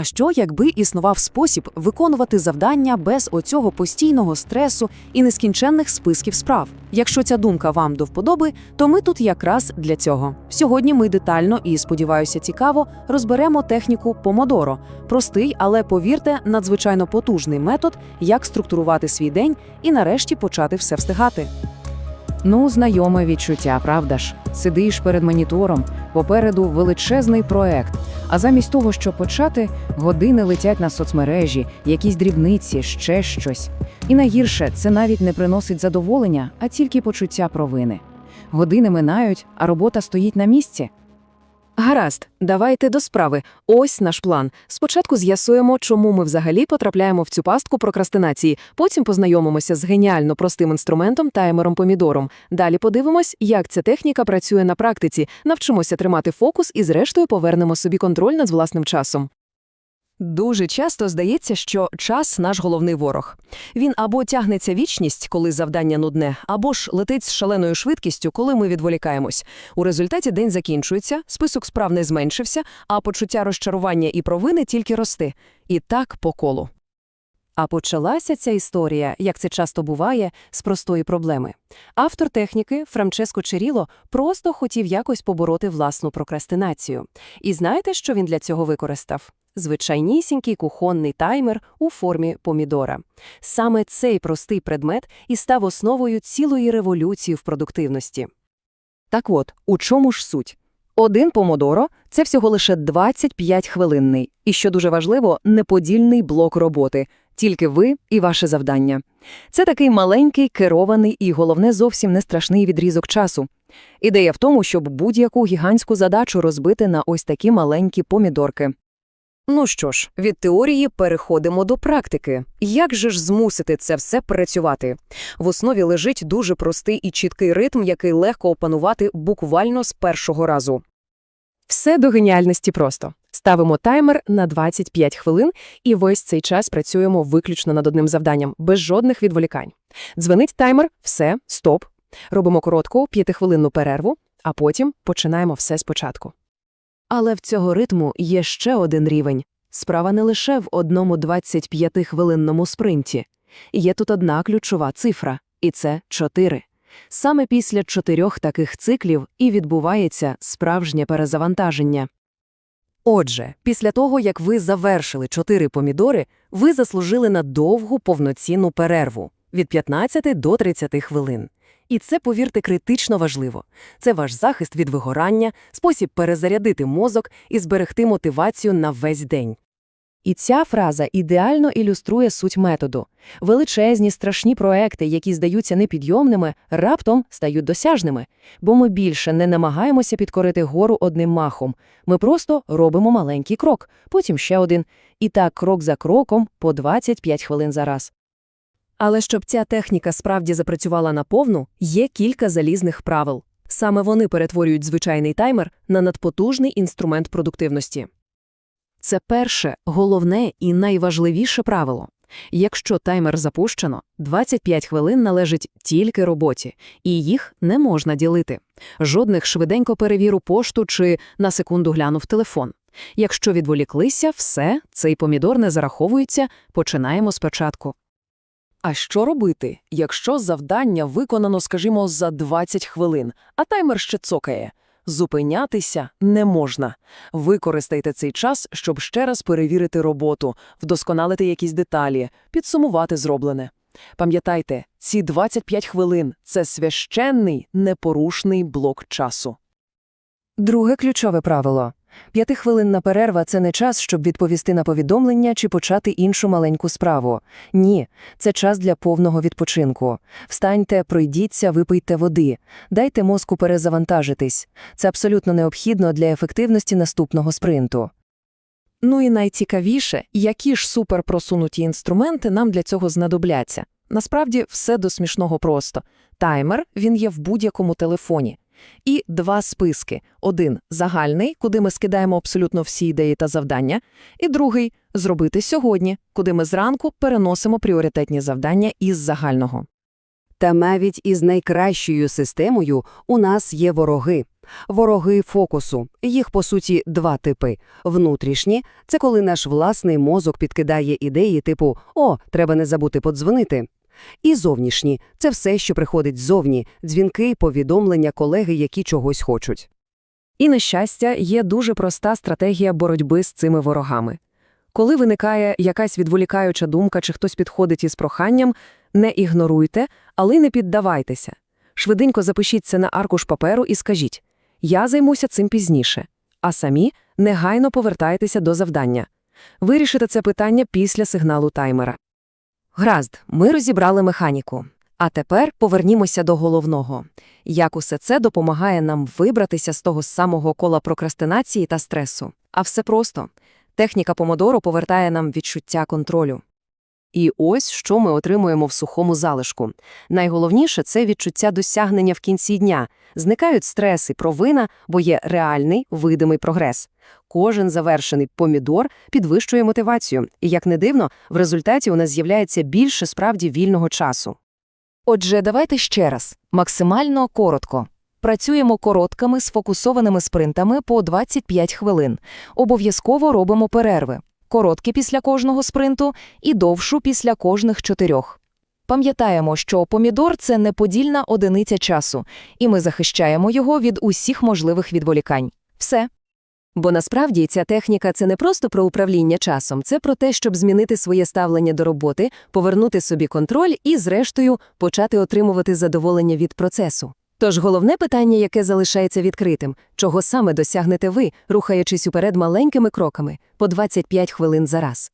А що, якби існував спосіб виконувати завдання без оцього постійного стресу і нескінченних списків справ? Якщо ця думка вам до вподоби, то ми тут якраз для цього. Сьогодні ми детально і сподіваюся, цікаво розберемо техніку помодоро. Простий, але повірте, надзвичайно потужний метод, як структурувати свій день і нарешті почати все встигати. Ну, знайоме відчуття, правда ж? Сидиш перед монітором, попереду величезний проект. А замість того, щоб почати, години летять на соцмережі, якісь дрібниці, ще щось. І найгірше, це навіть не приносить задоволення, а тільки почуття провини. Години минають, а робота стоїть на місці. Гаразд, давайте до справи. Ось наш план. Спочатку з'ясуємо, чому ми взагалі потрапляємо в цю пастку прокрастинації. Потім познайомимося з геніально простим інструментом таймером помідором. Далі подивимось, як ця техніка працює на практиці, навчимося тримати фокус і, зрештою, повернемо собі контроль над власним часом. Дуже часто здається, що час наш головний ворог. Він або тягнеться вічність, коли завдання нудне, або ж летить з шаленою швидкістю, коли ми відволікаємось. У результаті день закінчується, список справ не зменшився, а почуття розчарування і провини тільки росте. І так по колу. А почалася ця історія, як це часто буває, з простої проблеми. Автор техніки Франческо Черіло просто хотів якось побороти власну прокрастинацію. І знаєте, що він для цього використав? Звичайнісінький кухонний таймер у формі помідора. Саме цей простий предмет і став основою цілої революції в продуктивності. Так от, у чому ж суть? Один помодоро – це всього лише 25-хвилинний, і, що дуже важливо, неподільний блок роботи, тільки ви і ваше завдання. Це такий маленький, керований і, головне, зовсім не страшний відрізок часу. Ідея в тому, щоб будь-яку гігантську задачу розбити на ось такі маленькі помідорки. Ну що ж, від теорії переходимо до практики. Як же ж змусити це все працювати? В основі лежить дуже простий і чіткий ритм, який легко опанувати буквально з першого разу. Все до геніальності просто. Ставимо таймер на 25 хвилин і весь цей час працюємо виключно над одним завданням, без жодних відволікань. Дзвонить таймер, все, стоп. Робимо коротку п'ятихвилинну перерву, а потім починаємо все спочатку. Але в цього ритму є ще один рівень. Справа не лише в одному 25-хвилинному спринті. Є тут одна ключова цифра, і це 4. Саме після чотирьох таких циклів і відбувається справжнє перезавантаження. Отже, після того, як ви завершили 4 помідори, ви заслужили на довгу повноцінну перерву від 15 до 30 хвилин. І це, повірте, критично важливо. Це ваш захист від вигорання, спосіб перезарядити мозок і зберегти мотивацію на весь день. І ця фраза ідеально ілюструє суть методу. Величезні страшні проекти, які здаються непідйомними, раптом стають досяжними, бо ми більше не намагаємося підкорити гору одним махом. Ми просто робимо маленький крок, потім ще один, і так крок за кроком по 25 хвилин за раз. Але щоб ця техніка справді запрацювала наповну, є кілька залізних правил. Саме вони перетворюють звичайний таймер на надпотужний інструмент продуктивності. Це перше, головне і найважливіше правило. Якщо таймер запущено, 25 хвилин належить тільки роботі, і їх не можна ділити. Жодних швиденько перевіру пошту чи на секунду глянув телефон. Якщо відволіклися, все, цей помідор не зараховується, починаємо спочатку. А що робити, якщо завдання виконано, скажімо, за 20 хвилин, а таймер ще цокає? Зупинятися не можна. Використайте цей час, щоб ще раз перевірити роботу, вдосконалити якісь деталі, підсумувати зроблене. Пам'ятайте, ці 25 хвилин – це священний, непорушний блок часу. Друге ключове правило. П'ятихвилинна перерва – це не час, щоб відповісти на повідомлення чи почати іншу маленьку справу. Ні, це час для повного відпочинку. Встаньте, пройдіться, випийте води. Дайте мозку перезавантажитись. Це абсолютно необхідно для ефективності наступного спринту. Ну і найцікавіше, які ж суперпросунуті інструменти нам для цього знадобляться. Насправді, все до смішного просто. Таймер, він є в будь-якому телефоні. І два списки. Один – загальний, куди ми скидаємо абсолютно всі ідеї та завдання, і другий – зробити сьогодні, куди ми зранку переносимо пріоритетні завдання із загального. Та навіть із найкращою системою у нас є вороги. Вороги фокусу. Їх, по суті, два типи. Внутрішні – це коли наш власний мозок підкидає ідеї типу «О, треба не забути подзвонити». І зовнішні – це все, що приходить ззовні, дзвінки, повідомлення, колеги, які чогось хочуть. І, на щастя, є дуже проста стратегія боротьби з цими ворогами. Коли виникає якась відволікаюча думка чи хтось підходить із проханням, не ігноруйте, але не піддавайтеся. Швиденько запишіть це на аркуш паперу і скажіть «Я займуся цим пізніше», а самі негайно повертайтеся до завдання. Вирішите це питання після сигналу таймера. Гразд, ми розібрали механіку. А тепер повернімося до головного. Як усе це допомагає нам вибратися з того самого кола прокрастинації та стресу? А все просто. Техніка помодоро повертає нам відчуття контролю. І ось що ми отримуємо в сухому залишку. Найголовніше – це відчуття досягнення в кінці дня. Зникають стрес і провина, бо є реальний, видимий прогрес. Кожен завершений помідор підвищує мотивацію. І, як не дивно, в результаті у нас з'являється більше справді вільного часу. Отже, давайте ще раз. Максимально коротко. Працюємо короткими сфокусованими спринтами по 25 хвилин. Обов'язково робимо перерви. Короткі після кожного спринту і довшу після кожних чотирьох. Пам'ятаємо, що помідор – це неподільна одиниця часу, і ми захищаємо його від усіх можливих відволікань. Все. Бо насправді ця техніка – це не просто про управління часом, це про те, щоб змінити своє ставлення до роботи, повернути собі контроль і, зрештою, почати отримувати задоволення від процесу. Тож головне питання, яке залишається відкритим – чого саме досягнете ви, рухаючись уперед маленькими кроками, по 25 хвилин за раз?